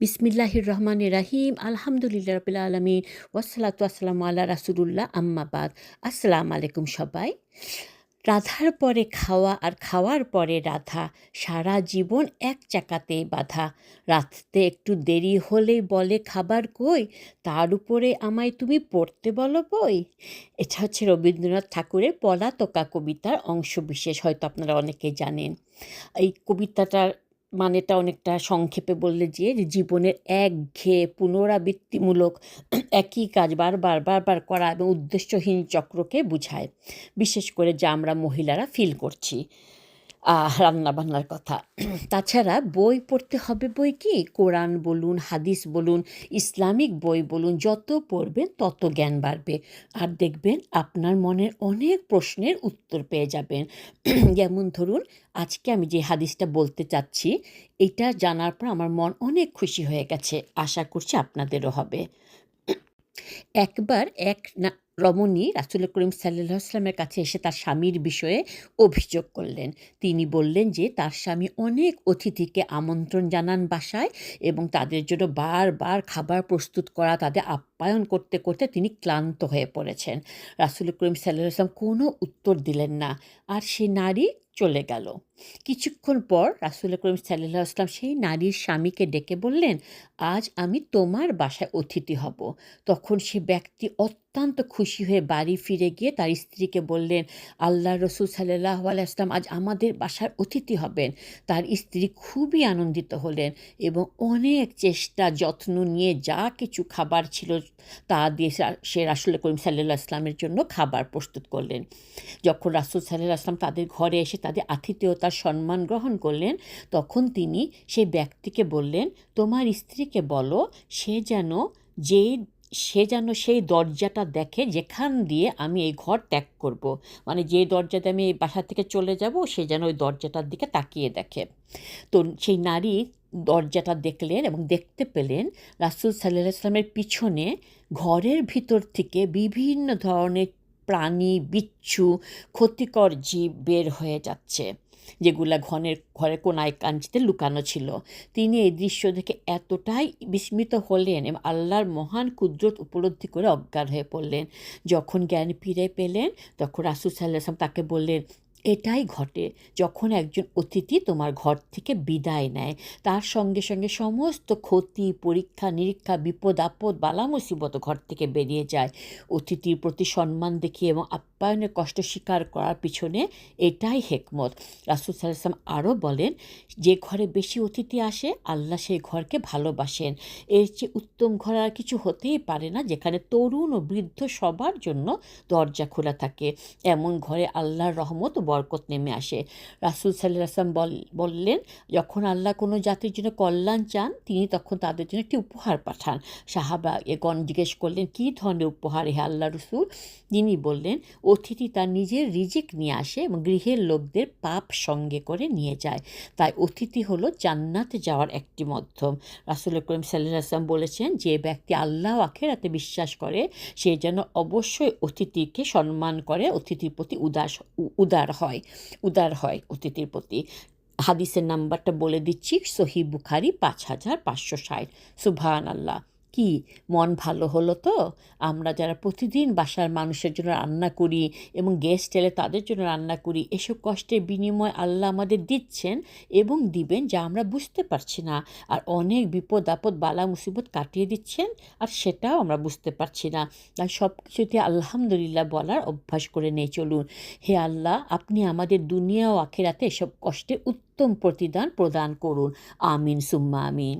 বিসমিল্লাহির রহমান রাহিম আলহামদুলিল্লাহ রবিল আলমিন ওয়াসালাতু আসসালামু আল্লাহ রাসুলুল্লাহ আম্মাবাদ আসসালাম আলাইকুম সবাই। রাধার পরে খাওয়া আর খাওয়ার পরে রাধা সারা জীবন এক চাকাতে বাধা। রাতে একটু দেরি হলেই বলে, খাবার কই? তার উপরে আমায় তুমি পড়তে বলো বই? এটা হচ্ছে রবীন্দ্রনাথ ঠাকুরের পলাতকা কবিতার অংশ বিশেষ হয়তো আপনারা অনেকে জানেন। এই কবিতাটার মানেটা অনেকটা সংক্ষেপে বললে যে জীবনের একঘেয়ে পুনরাবৃত্তিমূলক একই কাজ বারবার বারবার করা এবং উদ্দেশ্যহীন চক্রকে বুঝায়। বিশেষ করে যা আমরা মহিলারা ফিল করছি। রান্নাবান্নার কথা। তাছাড়া বই পড়তে হবে বই কি? কোরআন বলুন, হাদিস বলুন, ইসলামিক বই বলুন, যত পড়বেন তত জ্ঞান বাড়বে। আর দেখবেন আপনার মনের অনেক প্রশ্নের উত্তর পেয়ে যাবেন। যেমন ধরুন, আজকে আমি যে হাদিসটা বলতে চাচ্ছি, এটা জানার পর আমার মন অনেক খুশি হয়ে গেছে। আশা করছি আপনাদেরও হবে। একবার এক না, রমণী রাসুল করিম সাল্লাহ কাছে এসে তার স্বামীর বিষয়ে অভিযোগ করলেন। তিনি বললেন যে, তার স্বামী অনেক অতিথিকে আমন্ত্রণ জানান বাসায় এবং তাদের জন্য বারবার খাবার প্রস্তুত করা, তাদের আপ্যায়ন করতে করতে তিনি ক্লান্ত হয়ে পড়েছেন। রাসুল করিম সাল্লাহ আসলাম কোনো উত্তর দিলেন না। আর সে নারী চলে গেল। কিছুক্ষণ পর রাসুল করিম সাল্লাহ আসলাম সেই নারীর স্বামীকে ডেকে বললেন, আজ আমি তোমার বাসায় অতিথি হব। তখন সে ব্যক্তি অত্যন্ত খুশি হয়ে বাড়ি ফিরে গিয়ে তার স্ত্রীকে বললেন আল্লাহ রসুল সাল্লাহ আলাইসলাম আজ আমাদের বাসার অতিথি হবেন। তার স্ত্রী খুবই আনন্দিত হলেন এবং অনেক চেষ্টা, যত্ন নিয়ে যা কিছু খাবার ছিল তা দিয়ে সে রাসুল করিম সাল্লাহ আসলামের জন্য খাবার প্রস্তুত করলেন। যখন রাসুল সাল্লাহ আসলাম তাদের ঘরে এসে তাদের আতিথেয়তার সম্মান গ্রহণ করলেন, তখন তিনি সেই ব্যক্তিকে বললেন, তোমার স্ত্রীকে বলো, সে যেন যেই সে যেন সেই দরজাটা দেখে যেখান দিয়ে আমি এই ঘর ত্যাগ করব। মানে যে দরজাতে আমি এই বাসা থেকে চলে যাব, সে যেন ওই দরজাটার দিকে তাকিয়ে দেখে তো সেই নারী দরজাটা দেখলেন এবং দেখতে পেলেন রাসুল সাল্লাহ ইসলামের পিছনে ঘরের ভিতর থেকে বিভিন্ন ধরনের প্রাণী, বিচ্ছু, ক্ষতিকর জীব বের হয়ে যাচ্ছে যেগুলা ঘনের ঘরে কোনায় কাঞ্চিতে লুকানো ছিল। তিনি এই দৃশ্য দেখে এতটাই বিস্মিত হলেন এবং আল্লাহর মহান কুদরত উপলব্ধি করে অজ্ঞান হয়ে পড়লেন। যখন জ্ঞান ফিরে পেলেন, তখন রাসুল সাল্লাহ তাকে বললেন এটাই ঘটে যখন একজন অতিথি তোমার ঘর থেকে বিদায় নেয়। তার সঙ্গে সঙ্গে সমস্ত ক্ষতি, পরীক্ষা, নিরীক্ষা, বিপদ, আপদ বালা মুসিবত ঘর থেকে বেরিয়ে যায়। অতিথির প্রতি সম্মান দেখিয়ে এবং আপ্যায়নের কষ্ট স্বীকার করার পিছনে এটাই হেকমত। রাসুল সাল্লাম আরও বলেন, যে ঘরে বেশি অতিথি আসে, আল্লাহ সেই ঘরকে ভালোবাসেন। এর চেয়ে উত্তম ঘর আর কিছু হতেই পারে না, যেখানে তরুণ ও বৃদ্ধ সবার জন্য দরজা খোলা থাকে। এমন ঘরে আল্লাহর রহমত বরকত নেমে আসে। রাসুল সাল্লাহ আসলাম বললেন, যখন আল্লাহ কোনো জাতির জন্য কল্যাণ চান, তিনি তখন তাদের জন্য একটি উপহার পাঠান। সাহাবা এগণ জিজ্ঞেস করলেন, কী ধরনের উপহার হে আল্লাহ রসুল? তিনি বললেন, অতিথি তার নিজের রিজিক নিয়ে আসে এবং গৃহের লোকদের পাপ সঙ্গে করে নিয়ে যায়। তাই অতিথি হলো জান্নাতে যাওয়ার একটি মাধ্যম। রাসুল করিম সাল্লাহ আসলাম বলেছেন, যে ব্যক্তি আল্লাহ আখেরাতে বিশ্বাস করে, সে যেন অবশ্যই অতিথিকে সম্মান করে, অতিথির প্রতি উদাস উদার হয়। উদার হয় অতিথির প্রতি। হাদিসের নাম্বারটা বলে দিচ্ছি সহি বুখারি পাঁচ হাজার পাঁচশো ষাট। সুভান আল্লাহ কি? মন ভালো হলো তো? আমরা যারা প্রতিদিন বাসার মানুষের জন্য রান্না করি এবং গেস্ট এলে তাদের জন্য রান্না করি, এসব কষ্টের বিনিময় আল্লাহ আমাদের দিচ্ছেন এবং দিবেন যা আমরা বুঝতে পারছি না। আর অনেক বিপদ আপদ, বালা মুসিবত কাটিয়ে দিচ্ছেন আর সেটাও আমরা বুঝতে পারছি না। তাই সব কিছুতে আলহামদুলিল্লাহ বলার অভ্যাস করে নিয়ে চলুন। হে আল্লাহ, আপনি আমাদের দুনিয়া ও আখেরাতে এসব কষ্টে উত্তম প্রতিদান প্রদান করুন। আমিন, সুম্মা আমিন।